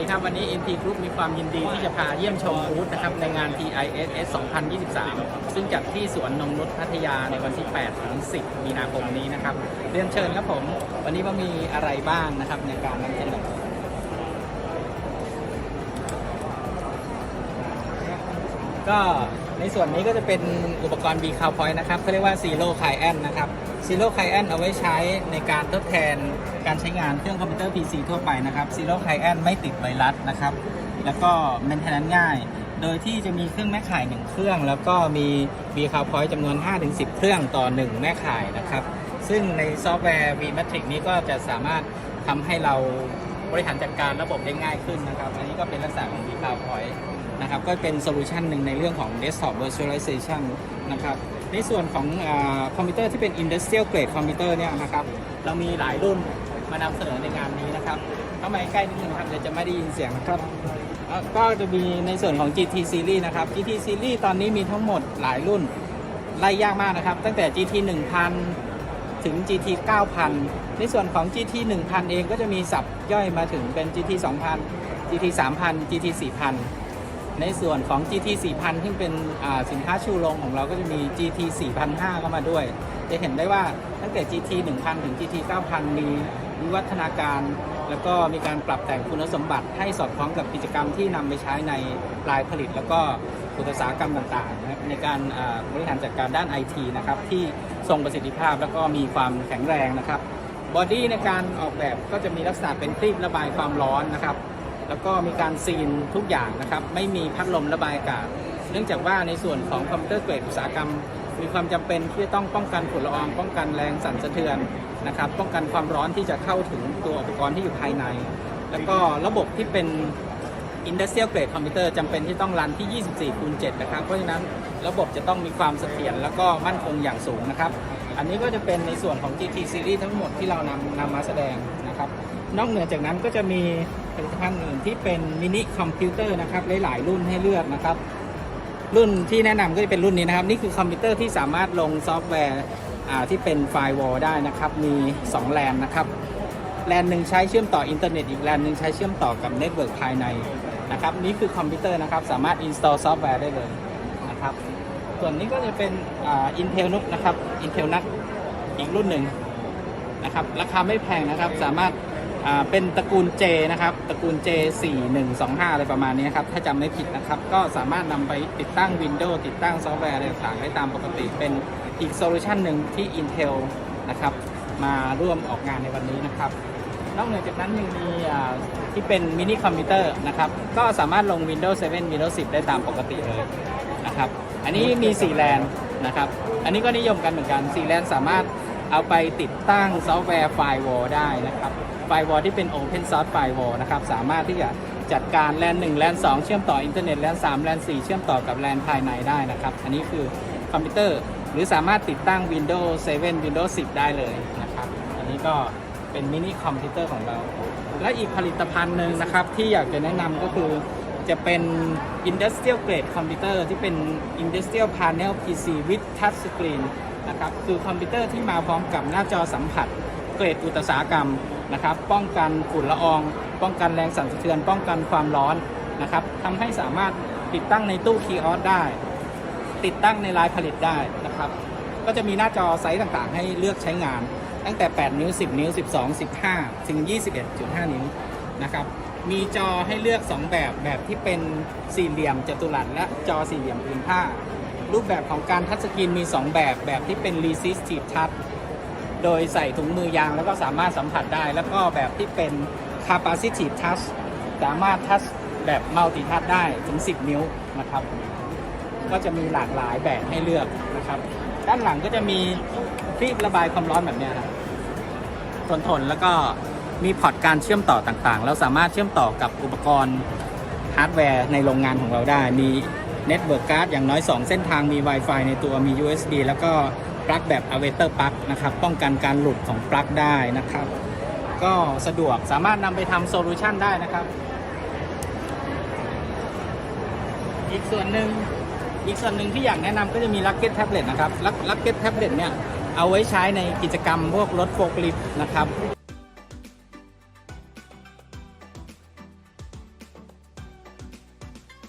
ดีครับ วันนี้ NT Group มีความยินดีที่จะพาเยี่ยมชมบูธนะครับในงาน TISS 2023 ซึ่งจัดที่สวนนงนุษย์พัทยาในวันที่ 8 ถึง 10 มีนาคมนี้นะครับ เรียนเชิญครับผม วันนี้ว่ามีอะไรบ้างนะครับในการนำเสนอก็ในส่วนนี้ก็จะเป็นอุปกรณ์ B c o w Point นะครับเขาเรียกว่า Zero c i a n นะครับ Zero c i a n เอาไว้ใช้ในการทดแทนการใช้งานเครื่องคอมพิวเตอร์ PC ทั่วไปนะครับ Zero c i a n ไม่ติดไวรัสนะครับ แล้วก็ maintenance ง่าย โดยที่จะมีเครื่องแม่ข่าย 1 เครื่อง แล้วก็มี B c o w Point จำนวน 5-10 เครื่องต่อ 1 แม่ข่ายนะครับ ซึ่งในซอฟต์แวร์ vMatrix นี้ก็จะสามารถทำให้เราบริหารจัดการระบบได้ง่ายขึ้นนะครับ อันนี้ก็เป็นลักษณะของ B c o w Point นะครับ ก็เป็นโซลูชันหนึ่งในเรื่องของ desktop virtualization นะครับ ในส่วนของอคอมพิวเตอร์ที่เป็น industrial grade คอมพิวเตอร์เนี่ยนะครับ เรามีหลายรุ่นมานำเสนอในงานนี้นะครับเข้ามาใกล้นิดนึงครับเดี๋ยวจะไม่ได้ยินเสียงนะครับ ก็จะมีในส่วนของ GT series นะครับ GT series ตอนนี้มีทั้งหมดหลายรุ่นไล่ยากมากนะครับ ตั้งแต่ GT 1000 ถึง GT 9000 ในส่วนของ GT 1000 เองก็จะมีสับย่อยมาถึงเป็น GT 2000 GT 3000 GT 4000 ในส่วนของ GT 4000 ซึ่งเป็นสินค้าชูโรงของเราก็จะมี GT 4005 เข้ามาด้วย จะเห็นได้ว่าตั้งแต่ GT 1000 ถึง GT 9000 มีวิวัฒนาการ แล้วก็มีการปรับแต่งคุณสมบัติให้สอดคล้องกับกิจกรรมที่นำไปใช้ในรายผลิต แล้วก็อุตสาหกรรมต่างๆนะครับในการบริหารจัดการด้าน IT นะครับที่ทรงประสิทธิภาพแล้วก็มีความแข็งแรงนะครับบอดี้ในการออกแบบก็จะมีลักษณะเป็นครีบระบายความร้อนนะครับ แล้วก็มีการซีนทุกอย่างนะครับ ไม่มีพัดลมระบายอากาศ เนื่องจากว่าในส่วนของคอมพิวเตอร์เกรดอุตสาหกรรม มีความจำเป็นที่จะต้องป้องกันฝุ่นละออง ป้องกันแรงสั่นสะเทือนนะครับ ป้องกันความร้อนที่จะเข้าถึงตัวอุปกรณ์ที่อยู่ภายใน แล้วก็ระบบที่เป็น Industrial Grade Computer จำเป็นที่ต้องรันที่ 24คูณ7นะครับ เพราะฉะนั้นระบบจะต้องมีความเสถียรแล้วก็มั่นคงอย่างสูงนะครับ อันนี้ก็จะเป็นในส่วนของ GT Series ทั้งหมดที่เรานำนำมาแสดง นะครับ นอกเหนือจากนั้นก็จะมีผลิตภัณฑ์อื่นที่เป็นมินิคอมพิวเตอร์นะครับหลายๆรุ่นให้เลือกนะครับ รุ่นที่แนะนำก็จะเป็นรุ่นนี้นะครับ นี่คือคอมพิวเตอร์ที่สามารถลงซอฟต์แวร์ที่เป็นไฟล์วอลได้นะครับ มี 2 แลนนะครับ แลนหนึ่งใช้เชื่อมต่ออินเทอร์เน็ตอีกแลนหนึ่งใช้เชื่อมต่อกับเน็ตเวิร์กภายในนะครับนี่คือคอมพิวเตอร์นะครับสามารถ install ซอฟต์แวร์ได้เลยนะครับส่วนนี้ก็จะเป็นอ่า Intel n u นะครับ Intel NUC อีกรุ่นหนึ่ง นะครับราคาไม่แพงนะครับสามารถเป็นตระกูล J นะครับตระกูล J 4 1 2 5อะไรประมาณนี้ครับถ้าจำไม่ผิดนะครับก็สามารถนำไปติดตั้ง Windows ติดตั้งซอฟต์แวร์อะไรต่างๆได้ตามปกติเป็นอีกโซลูชันหนึ่งที่ Intel นะครับมาร่วมออกงานในวันนี้นะครับนอกเหนือจากนั้นยังมีที่เป็นมินิคอมพิวเตอร์นะครับก็สามารถลง Windows 7 Windows 10 ได้ตามปกติเลยนะครับอันนี้มี4แลนนะครับอันนี้ก็นิยมกันเหมือนกัน4แลนสามารถ เอาไปติดตั้งซอฟต์แวร์ไฟวอลได้นะครับไฟวอลที่เป็น Open Source Firewall นะครับสามารถที่จะจัดการแลน1แลน2เชื่อมต่ออินเทอร์เน็ตแลน3แลน4เชื่อมต่อกับแลนภายในได้นะครับ อันนี้คือคอมพิวเตอร์หรือสามารถติดตั้ง Windows 7 Windows 10 ได้เลยนะครับ อันนี้ก็เป็นมินิคอมพิวเตอร์ของเรา และอีกผลิตภัณฑ์หนึ่งนะครับ ที่อยากจะแนะนำก็คือจะเป็น Industrial Grade Computer ที่เป็น Industrial Panel PC with Touch Screen นะครับคือคอมพิวเตอร์ที่มาพร้อมกับหน้าจอสัมผัส เกรดอุตสาหกรรมนะครับ ป้องกันฝุ่นละออง ป้องกันแรงสั่นสะเทือน ป้องกันความร้อนนะครับทำให้สามารถติดตั้งในตู้คีย์ออสได้ ติดตั้งในลายผลิตได้นะครับ ก็จะมีหน้าจอไซส์ต่างๆ ให้เลือกใช้งาน ตั้งแต่ 8 นิ้ว 10 นิ้ว 12 15 ถึง 21.5 นิ้วนะครับมีจอให้เลือก 2 แบบแบบที่เป็นสี่เหลี่ยมจัตุรัสและจอสี่เหลี่ยมพื้นผ้า รูปแบบของการทัชสกรีนมี 2 แบบ แบบที่เป็น resistive touch โดยใส่ถุงมือยางแล้วก็สามารถสัมผัสได้ แล้วก็แบบที่เป็น capacitive touch สามารถทัชแบบ multi touch ได้ถึง 10 นิ้วนะครับ ก็จะมีหลากหลายแบบให้เลือกนะครับ ด้านหลังก็จะมีครีบระบายความร้อนแบบนี้ครับทนทนแล้วก็มีพอร์ตการเชื่อมต่อต่างๆ เราสามารถเชื่อมต่อกับอุปกรณ์ฮาร์ดแวร์ในโรงงานของเราได้ มี เน็ตเวิร์กการ์ดอย่างน้อย 2 เส้นทางมี Wi-Fi ในตัวมี USB แล้วก็ปลั๊กแบบ a v a t o r plug นะครับ ป้องกันการหลุดของปลั๊กได้นะครับ ก็สะดวกสามารถนำไปทำโซลูชันได้นะครับ อีกส่วนหนึ่งอีกส่วนหนึ่งที่อยากแนะนำก็จะมีลักเก็ตแท็บเล็ตนะครับลักเก็ตแท็บเล็ตเนี่ยเอาไว้ใช้ในกิจกรรมพวกรถโฟล์คลิฟต์นะครับ